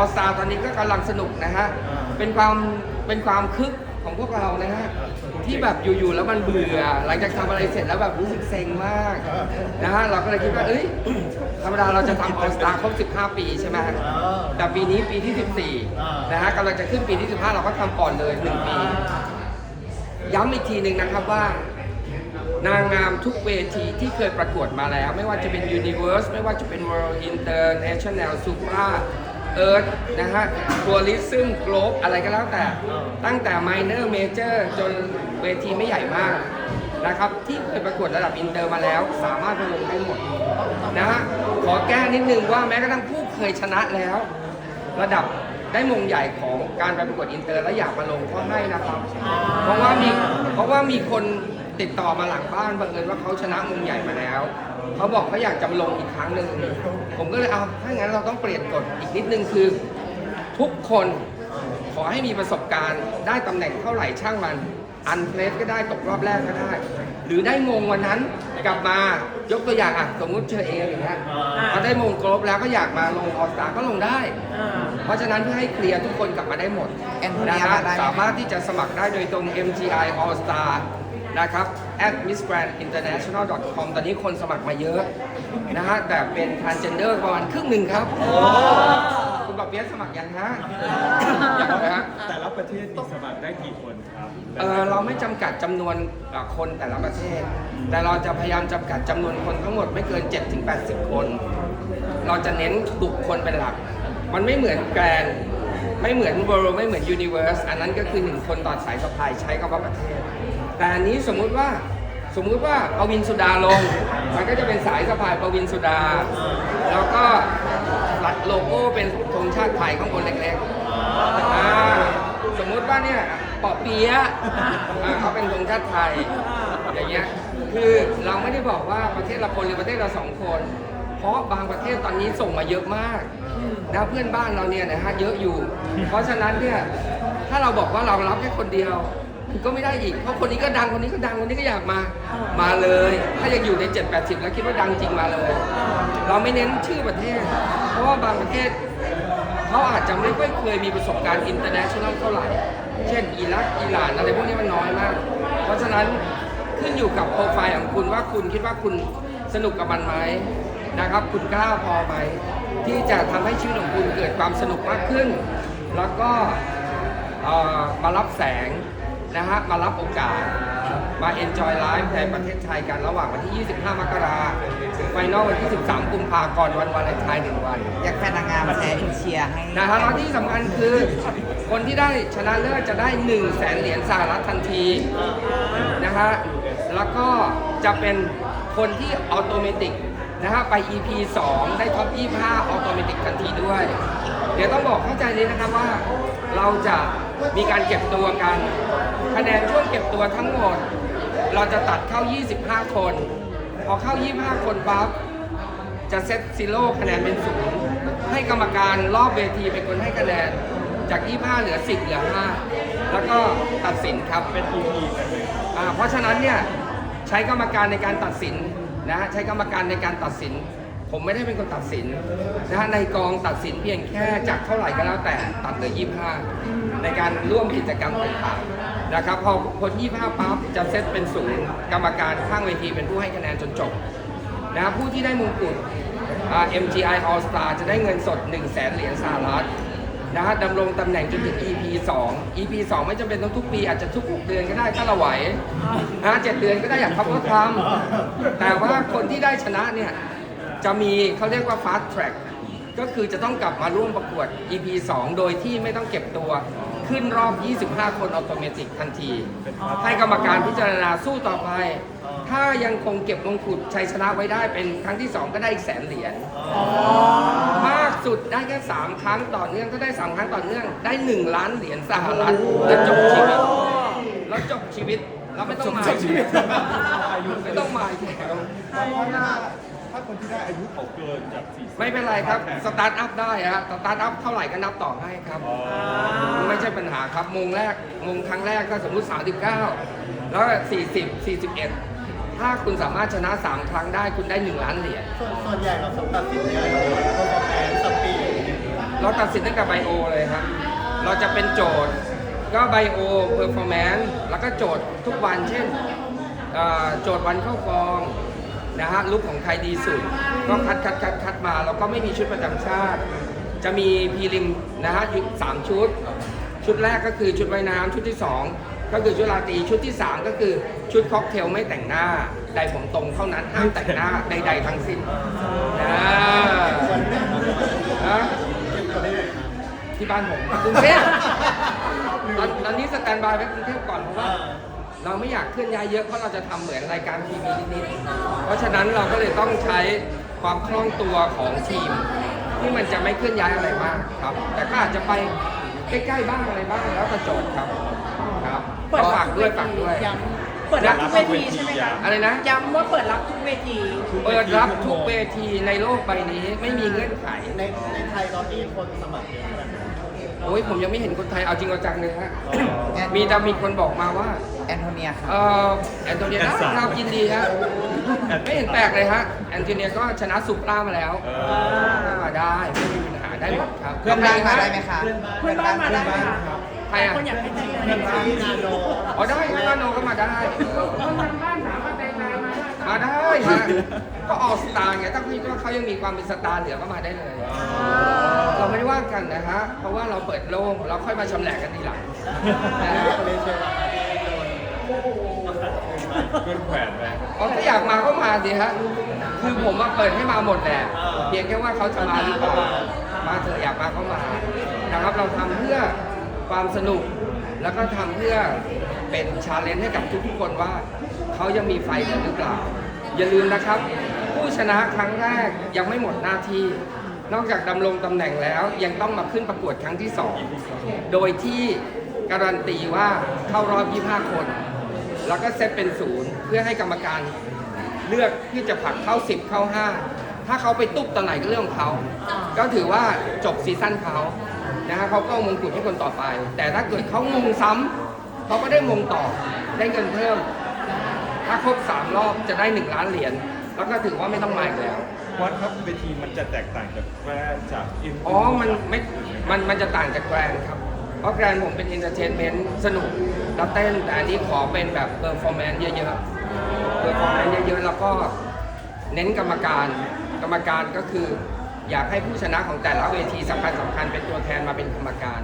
ออสตาตอนนี้ก็กำลังสนุกนะฮะ เป็นความเป็นความคึกของพวกเรานะฮะ ที่แบบอยู่ๆแล้วมันเบื่อ หลังจากทำอะไรเสร็จแล้วแบบรู้สึกเซ็งมากนะฮะ เราก็เลยคิดว่า เอ้ย ธรรมดาเราจะทำออสตาครบ 15 ปีใช่ไหมฮะแต่ปีนี้ปีที่ 14 นะฮะกำลังจะขึ้นปีที่ 15 เราก็ทำก่อนเลย1ปี ย้ำอีกทีหนึ่งนะครับว่านางงามทุกเวทีที่เคยประกวดมาแล้ว ไม่ว่าจะเป็น Universe ไม่ว่าจะเป็น World International Supra Earth นะฮะ Tourism Globe อะไรก็แล้วแต่ ตั้งแต่ Minor Major จนเวทีไม่ใหญ่มากนะครับ ที่เคยประกวดระดับอินเตอร์มาแล้ว สามารถมาลงได้หมดนะฮะขอแก้นิดนึงว่าแม้กระทั่งผู้เคยชนะแล้ว ระดับได้มงใหญ่ของการไปประกวดอินเตอร์แล้วอยากมาลงก็ให้นะครับ เพราะว่ามีเพราะว่ามีคน ติดต่อมาหลังบ้านบังเอิญว่าเขาชนะมงใหญ่มาแล้ว เขาบอกเขาอยากจะมาลงอีกครั้งหนึ่งผมก็เลยเอาถ้างั้นเราต้องเปลี่ยนกฎอีกนิดนึงคือ ทุกคนขอให้มีประสบการณ์ได้ตำแหน่งเท่าไหร่ช่างมัน อันเพลสก็ได้ตกรอบแรกก็ได้ หรือได้มงวันนั้นกลับมายกตัวอย่างอะสมมุติเชอเอมอย่างเงี้ยพอได้มงครบแล้วก็อยากมาลงออสตาก็ลงได้ เพราะฉะนั้นเพื่อให้เคลียร์ทุกคนกลับมาได้หมดแอนโทเนีนะยฮะมาได้ไหมสามารถที่จะสมัครได้โดยตรง MGI All Star นะครับ at missgrandinternational.com ตอนนี้คนสมัครมาเยอะนะฮะแต่เป็น transgender ประมาณครึ่งหนึ่งครับ คุณปอบเปียะสมัครยังฮะยังนะฮะ แต่ละประเทศมีสมัครได้กี่คนครับเออเราไม่จำกัดจำนวนเอ่อคนแต่ละประเทศ แต่เราจะพยายามจำกัดจำนวนคนทั้งหมดไม่เกิน 7-80 คน เราจะเน้นบุคคลเป็นหลัก มันไม่เหมือนแกรนด์ไม่เหมือน World ไม่เหมือน Universe อันนั้นก็คือหนึ่งคนต่อสายสะพายใช้คำว่าประเทศ แต่อันนี้สมมุติว่าสมมุติว่าปวินสุดาลง มันก็จะเป็นสายสะพายปวินสุดา แล้วก็หลักโลโก้เป็นธงชาติไทยข้างบนเล็กๆอ่าสมมุติว่าเนี่ยปอเปียะอ่าเขาเป็นธงชาติไทย อย่างเงี้ย คือเราไม่ได้บอกว่าประเทศละคนหรือประเทศละสองคน เพราะบางประเทศตอนนี้ส่งมาเยอะมากนะเพื่อนบ้านเราเนี่ยนะฮะเยอะอยู่ เพราะฉะนั้นเนี่ยถ้าเราบอกว่าเรารับแค่คนเดียว ก็ไม่ได้อีก เพราะคนนี้ก็ดัง คนนี้ก็ดัง คนนี้ก็อยากมา มาเลย ถ้ายังอยู่ใน 7 8 0 แล้วคิดว่าดังจริงมาเลย เราไม่เน้นชื่อประเทศ เพราะว่าบางประเทศเขาอาจจะไม่ค่อยเคยมีประสบการณ์ international เท่าไหร่ เช่นอิรัก อิหร่านอะไรพวกนี้มันน้อยมาก เพราะฉะนั้นขึ้นอยู่กับโปรไฟล์ของคุณว่าคุณคิดว่าคุณสนุกกับมันไหมนะครับ คุณกล้าพอไหมที่จะทำให้ชีวิตของคุณเกิดความสนุกมากขึ้น แล้วก็เอ่อมารับแสง นะฮะมารับโอกาส มา enjoy life ในประเทศไทยกันระหว่างวันที่ 25 มกราถึงไฟนอลวันที่ 13 กุมภาก่อนวันวาเลนไทน์หนึ่งวัน อยากแฟนนางงามแชร์อินเชียร์ให้นะฮะแล้วที่สำคัญคือคนที่ได้ชนะเลิศจะได้1นึ่งแสนเหรียญสหรัฐทันทีนะฮะแล้วก็จะเป็นคนที่ออโตเมติกนะฮะไป EP 2 ได้ท็อป 25ออโตเมติกทันทีด้วย เดี๋ยวต้องบอกเข้าใจเลยนะครับว่าเราจะ มีการเก็บตัวกัน คะแนนช่วงเก็บตัวทั้งหมด เราจะตัดเข้า 25 คน พอเข้า 25 คนปั๊บจะเซตซีโร่คะแนนเป็นศูนย์ให้กรรมการรอบเวทีเป็นคนให้คะแนนจาก 25 เหลือ 10 เหลือ 5 แล้วก็ตัดสินครับเป็น EP อ่าเพราะฉะนั้นเนี่ยใช้กรรมการในการตัดสินนะฮะใช้กรรมการในการตัดสิน ผมไม่ได้เป็นคนตัดสินนะฮะในกองตัดสินเพียงแค่จากเท่าไหร่ก็แล้วแต่ตัดเหลือ 25 ในการร่วมกิจกรรมต่างๆนะครับพอพ้น25ปั๊บจะเซตเป็นศูนย์กรรมการข้างเวทีเป็นผู้ให้คะแนนจนจบนะครับผู้ที่ได้มงกุฎอ่า MGI All Star จะได้เงินสด 1 0 0 0 0แสนเหรียญสหรัฐนะฮะดำรงตำแหน่งจนถึง EP 2 EP 2 ไม่จำเป็นต้องทุกปี อาจจะทุก 6 เดือนก็ได้ถ้าเราไหวนะเจ็ดเดือนก็ได้อยากทำก็ทำแต่ว่าคนที่ได้ชนะเนี่ย จะมีเขาเรียกว่า fast track ก็คือจะต้องกลับมาร่วมประกวด EP 2 โดยที่ไม่ต้องเก็บตัว ขึ้นรอบ 25 คนออโตเมติกทันที ให้กรรมการพิจารณาสู้ต่อไป ถ้ายังคงเก็บมงกุฎชัยชนะไว้ได้เป็นครั้งที่ 2 ก็ได้อีกแสนเหรียญมากสุดได้แค่ 3 ครั้งต่อเนื่องถ้าได้ 3 ครั้งต่อเนื่องได้ 1 ล้านเหรียญสหรัฐแล้วจบชีวิตแล้วจบชีวิตเราไม่ต้องมาไม่ต้องมาอีกแล้วถ้า คนที่ได้อายุเขาเกินจาก40ไม่เป็นไรครับ สตาร์ทอัพได้ฮะ สตาร์ทอัพเท่าไหร่ก็นับต่อให้ครับ ไม่ใช่ปัญหาครับ มงแรก มงครั้งแรกก็สมมุติ 39 แล้ว 40 41 ถ้าคุณสามารถชนะ 3 ครั้งได้คุณได้ 1 ล้านเหรียญ ส่วนส่วนใหญ่เราสมตัดสินเนี่ยเราคนสแปนสปีดเราตัดสินตั้งแต่ไบโอเลยครับ เราจะเป็นโจทย์ ก็ไบโอเพอร์ฟอร์แมนซ์ แล้วก็โจทย์ทุกวัน เช่นเอ่อโจทย์วันเข้ากอง นะฮะลุกของใครดีสุด ก็คัดคัดคัดคัดมา แล้วก็ไม่มีชุดประจำชาติ จะมีพรีลิมนะฮะอยู่สามชุด ชุดแรกก็คือชุดว่ายน้ำชุดที่2ก็คือชุดราตรีชุดที่3ก็คือชุดค็อกเทลไม่แต่งหน้าใดผมตรงเท่านั้นห้ามแต่งหน้าใดๆทั้งสิ้นนะนะที่บ้านผมกรุงเทพตอนตอนนี้สแตนบายไว้กรุงเทพก่อนเพราะว่า เราไม่อยากเคลื่อนย้ายเยอะเพราะเราจะทำเหมือนรายการทีวีนิดๆเพราะฉะนั้นเราก็เลยต้องใช้ความคล่องตัวของทีม ที่มันจะไม่เคลื่อนย้ายอะไรมากครับ แต่ก็อาจจะไปใกล้ๆบ้างอะไรบ้างแล้วแต่โจทย์ครับครับเปิดก็รับฝากด้วยฝากด้วยย้ำเปิดรับทุกเวทีใช่ไหมคะอะไรนะย้ำว่าเปิดรับทุกเวที เปิดรับทุกเวทีในโลกใบนี้ไม่มีเงื่อนไขในในไทยตอนนี้คนสมัครเยอะไหม โอ้ยผมยังไม่เห็นคนไทยเอาจริงเอาจังเลยฮะ มีแต่มีคนบอกมาว่าแอนโทเนียครับเอ่อแอนโทเนียได้ครับยินดีฮะไม่เห็นแปลกเลยฮะแอนโทเนียก็ชนะซุปเปอร์มาแล้วมาได้ไม่มีปัญหาได้หมดครับเพื่อนบ้านมาได้ไหมคะเพื่อนบ้านมาได้ไหมคะใครอะคนอยากให้ใจเย็นที่นาโนอ๋อได้ครับนาโนก็มาได้มาได้ฮะก็ออกสตาร์ไงถ้าพี่ก็เขายังมีความเป็นสตาร์เหลือก็มาได้เลย เราไม่ได้ว่ากันนะฮะเพราะว่าเราเปิดโล่งเราค่อยมาชำแหละกันทีหลังนะฮะเลยเชียร์ราคาที่โดนเกินแขวนไปอ๋อถ้าอยากมาก็มาสิฮะคือผมมาเปิดให้มาหมดแหละเพียงแค่ว่าเขาจะมาหรือเปล่ามาเถอะอยากมาก็มานะครับเราทำเพื่อความสนุกแล้วก็ทำเพื่อเป็นชาเลนจ์ให้กับทุกๆคนว่าเขายังมีไฟกันหรือเปล่า อย่าลืมนะครับ ผู้ชนะครั้งแรกยังไม่หมดหน้าที่ นอกจากดำรงตำแหน่งแล้วยังต้องมาขึ้นประกวดครั้งที่ 2 โดยที่การันตีว่าเข้ารอบ 25 คน แล้วก็เซตเป็นศูนย์เพื่อให้กรรมการเลือกที่จะผลักเข้า 10 เข้า 5 ถ้าเขาไปตุ๊บตอนไหนก็เรื่องของเขา ก็ถือว่าจบซีซั่นเขานะฮะเขาก็มงกุฎให้คนต่อไป แต่ถ้าเกิดเขามงซ้ำเขาก็ได้มงต่อได้เงินเพิ่ม ถ้าครบ 3 รอบจะได้ 1 ล้านเหรียญแล้วก็ถือว่าไม่ต้องมาอีกแล้ว วัดครับเวทีมันจะแตกต่างจากแกรนด์จากอินอ๋อ มันไม่ มัน มันจะต่างจากแกรนด์ครับ เพราะแกรนด์ผมเป็นเอนเตอร์เทนเมนต์สนุกแล้วเต้นแต่อันนี้ขอเป็นแบบเ e อร์ฟอร์แมนซ์เยอะๆเ e อร์ฟอร์แมนซ์เยอะๆ แล้วก็เน้นกรรมการ กรรมการก็คือ อยากให้ผู้ชนะของแต่ละเวทีสำคัญสำคัญเป็นตัวแทนมาเป็นกรรมการ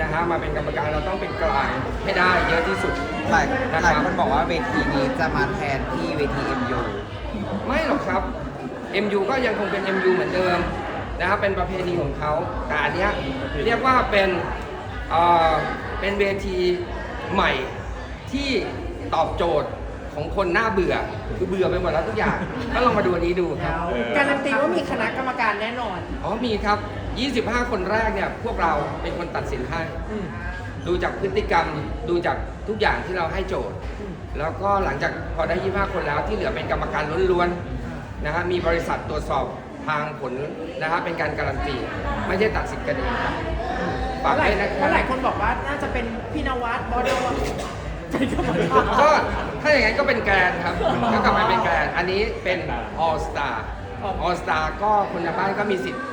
นะฮะมาเป็นกรรมการเราต้องเป็นกลางให้ได้เยอะที่สุด หลายนะหลายครับคนบอกว่าเวทีนี้จะมาแทนที่เวที MU ไม่หรอกครับ MU ก็ยังคงเป็น MU เหมือนเดิมนะครับเป็นประเพณีของเขาแต่อันเนี้ยเรียกว่าเป็นเอ่อเป็นเวทีใหม่ที่ตอบโจทย์ของคนหน้าเบื่อคือเบื่อไปหมดแล้วทุกอย่างก็ลองมาดูอันนี้ดูครับ การันตีว่ามีคณะกรรมการแน่นอน อ๋อมีครับ 25 คนแรกเนี่ยพวกเราเป็นคนตัดสินให้ ดูจากพฤติกรรมดูจากทุกอย่างที่เราให้โจทย์ แล้วก็หลังจากพอได้ 25 คนแล้วที่เหลือเป็นกรรมการล้วนๆ นะฮะมีบริษัทตรวจสอบทางผลนะฮะเป็นการการันตีไม่ใช่ตัดสินกันเองครับฝากหลาไว้ยนะคหรัลายบคนบอกว่าน่าจะเป็นพี่นวัดบอสนวัดเป็นกรรมการก็ถ้าอย่างนั้นก็เป็นแกรนด์ครับก็กลับมาเป็นแกรนด์อันนี้เป็นออสตาออสตาก็คนในบ้านก็มีสิทธิ์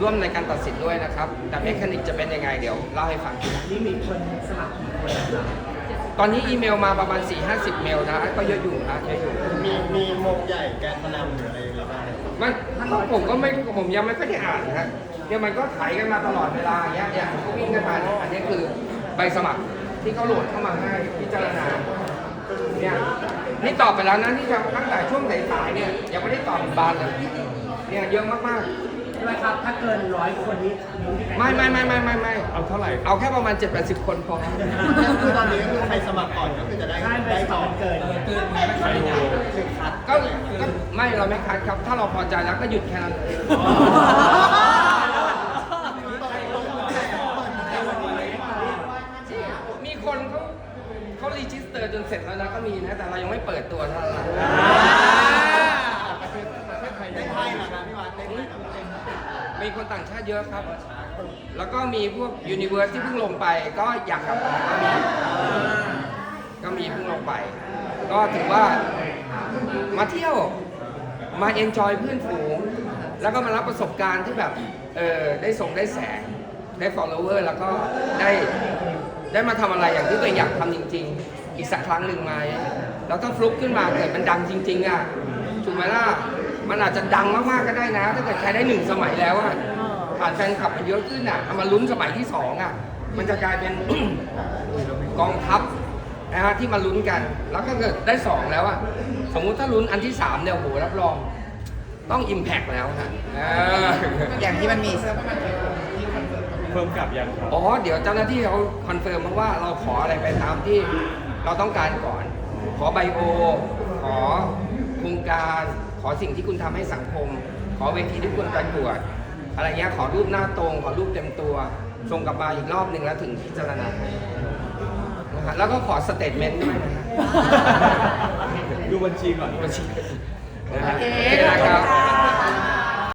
ร่วมในการตัดสินด้วยนะครับ แต่เมคานิกจะเป็นยังไงเดี๋ยวเล่าให้ฟังทีหลังนี่มีคนสมัครกี่คนนะครับ ตอนนี้อีเมลมาประมาณ 4-50 เมลนะก็เยอะอยู่นะเยอะอยู่มีมีมงใหญ่แกนนำหรืออะไรหรือเปล่ามันก็ผมก็ไม่ผมยังไม่ค่อยได้อ่านนะฮะเดี๋ยวมันก็ไถกันมาตลอดเวลาอย่างเงี้ยอย่างเขาวิ่งกันมาเนี่ยอันนี้คือใบสมัครที่เขาโหลดเข้ามาให้พิจารณาเนี่ยนี่ตอบไปแล้วนะนี่ตั้งแต่ช่วงสายๆเนี่ยยังไม่ได้ตอบอีกบานเลยเนี่ยเยอะมาก ด้วยครับ ถ้าเกินร้อยคนนี้ๆไม่ไม่ไม่ไม่ไม่ไม่เอาเท่าไหร่ เอาแค่ประมาณ 7-80 คนพอคือตอนนี้ก็คือใครสมัครก่อนก็คือจะได้ได้ก่อนเกินเกินคือคัดก็ก็ไม่เราไม่คัดครับ ถ้าเราพอใจแล้วก็หยุดแค่นั้นเลยมีคนเขาเขารีจิสเตอร์จนเสร็จแล้วนะก็มีนะ แต่เรายังไม่เปิดตัวเท่านั้นได้ไพ่เหรอครับพี่วัดได้ไพ่เหรอ มีคนต่างชาติเยอะครับ แล้วก็มีพวกยูนิเวิร์สที่เพิ่งลงไป ก็อยากกลับมาก็มีก็มีเพิ่งลงไป ก็ถือว่ามาเที่ยวมาเอนจอยเพื่อนฝูง แล้วก็มารับประสบการณ์ที่แบบเออได้ส่งได้แสงได้ follower แล้วก็ได้ได้มาทำอะไรอย่างที่ตัวเองอยากทำจริง ๆ อีกสักครั้งหนึ่งไหมแล้วก็ฟลุกขึ้นมาเกิดมันดังจริง ๆอะถูกไหมล่ะ มันอาจจะดังมากๆก็ได้นะ ถ้าเกิดใครได้หนึ่งสมัยแล้วอะผ่านแฟนคลับมันเยอะขึ้นอะเอามาลุ้นสมัยที่สองอะมันจะกลายเป็น กองทัพนะฮะที่มาลุ้นกัน แล้วก็เกิดได้สองแล้วอะสมมุติถ้าลุ้นอันที่สามเนี่ยโอ้โหรับรอง ต้องอิมแพกแล้วนะเอออย่างที่มันมีเพิ่มกลับยังครับอ๋อเดี๋ยวเจ้าหน้าที่เขาคอนเฟิร์มมาว่าเราขออะไรไปตามที่เราต้องการก่อน ขอไบโอ ขอโครงการ ขอสิ่งที่คุณทำให้สังคม ขอเวทีที่คุณประกวดอะไรเงี้ยขอรูปหน้าตรง ขอรูปเต็มตัวส่งกลับมาอีกรอบหนึ่งแล้วถึงพิจารณาให้นะฮะแล้วก็ขอสเตทเมนต์ด้วยนะฮะดูบัญชีก่อนบัญชีนะฮะโอเคโอเคนะครับขอบคุณค่ะ